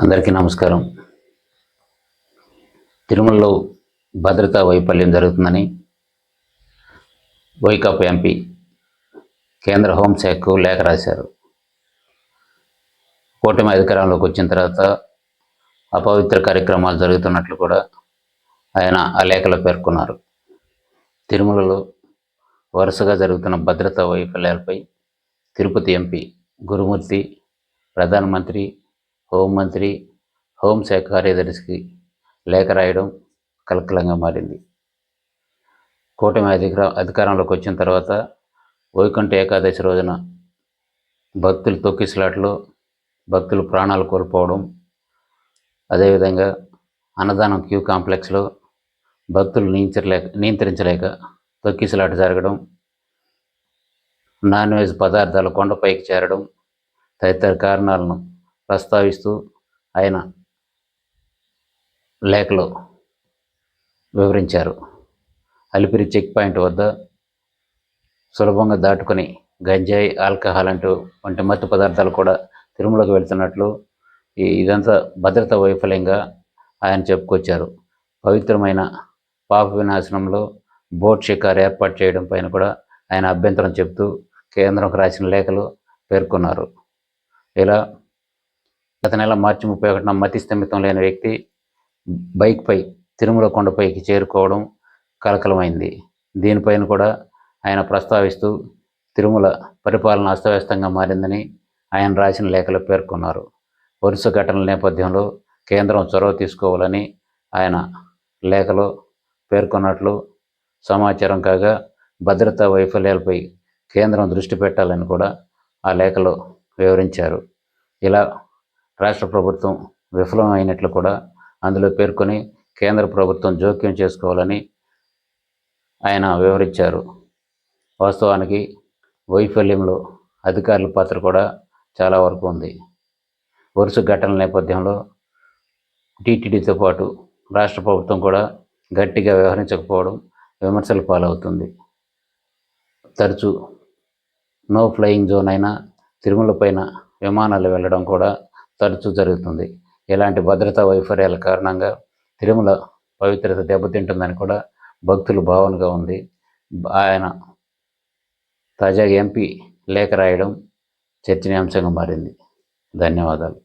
అందరికీ నమస్కారం. తిరుమలలో భద్రతా వైఫల్యం జరుగుతుందని వైకాపా ఎంపీ కేంద్ర హోంశాఖకు లేఖ రాశారు. కూటమి అధికారంలోకి వచ్చిన తర్వాత అపవిత్ర కార్యక్రమాలు జరుగుతున్నట్లు కూడా ఆయన ఆ లేఖలో పేర్కొన్నారు. తిరుమలలో వరుసగా జరుగుతున్న భద్రతా వైఫల్యాలపై తిరుపతి ఎంపీ గురుమూర్తి ప్రధానమంత్రి హోంమంత్రి హోంశాఖ కార్యదర్శికి లేఖ రాయడం కలకలంగా మారింది. కూటమి అధికార అధికారంలోకి వచ్చిన తర్వాత వైకుంఠ ఏకాదశి రోజున భక్తులు తొక్కిసలాట్లో భక్తులు ప్రాణాలు కోల్పోవడం అదేవిధంగా అన్నదానం క్యూ కాంప్లెక్స్లో భక్తులు నియంత్రలేక నియంత్రించలేక తొక్కిసలాట జరగడం నాన్ వెజ్ పదార్థాలు కొండపైకి చేరడం తదితర కారణాలను ప్రస్తావిస్తూ ఆయన లేఖలో వివరించారు. అలిపిరి చెక్ పాయింట్ వద్ద సులభంగా దాటుకొని గంజాయి ఆల్కహాల్ అంటూ వంటి మత్తు పదార్థాలు కూడా తిరుమలకు వెళ్తున్నట్లు ఈ- ఇదంతా భద్రతా వైఫల్యంగా ఆయన చెప్పుకొచ్చారు. పవిత్రమైన పాప వినాశనంలో బోట్ షికార్ ఏర్పాటు చేయడం పైన కూడా ఆయన అభ్యంతరం చెప్తూ కేంద్రంకు రాసిన లేఖలు పేర్కొన్నారు. ఇలా గత నెల మార్చి ముప్పై ఒకటిన మతి స్థమితం లేని వ్యక్తి బైక్పై తిరుమల కొండపైకి చేరుకోవడం కలకలమైంది. దీనిపైన కూడా ఆయన ప్రస్తావిస్తూ తిరుమల పరిపాలన అస్తవ్యస్తంగా మారిందని ఆయన రాసిన లేఖలో పేర్కొన్నారు. వరుస ఘటనల నేపథ్యంలో కేంద్రం చొరవ తీసుకోవాలని ఆయన లేఖలో పేర్కొన్నట్లు సమాచారం కాగా భద్రతా వైఫల్యాలపై కేంద్రం దృష్టి పెట్టాలని కూడా ఆ లేఖలో వివరించారు. ఇలా రాష్ట్ర ప్రభుత్వం విఫలమైనట్లు కూడా అందులో పేర్కొని కేంద్ర ప్రభుత్వం జోక్యం చేసుకోవాలని ఆయన వివరించారు. వాస్తవానికి వైఫల్యంలో అధికారుల పాత్ర కూడా చాలా వరకు ఉంది. వరుస ఘటనల నేపథ్యంలో టీటీడీతో పాటు రాష్ట్ర ప్రభుత్వం కూడా గట్టిగా వ్యవహరించకపోవడం విమర్శల పాలవుతుంది. తరచూ నో ఫ్లయింగ్ జోన్ అయినా తిరుమల పైన విమానాలు వెళ్ళడం కూడా తరచూ జరుగుతుంది. ఇలాంటి భద్రతా వైఫల్యాల కారణంగా తిరుమల పవిత్రత దెబ్బతింటుందని కూడా భక్తుల భావనగా ఉంది. ఆయన తాజాగా ఎంపీ లేఖ రాయడం చర్చనీయాంశంగా మారింది. ధన్యవాదాలు.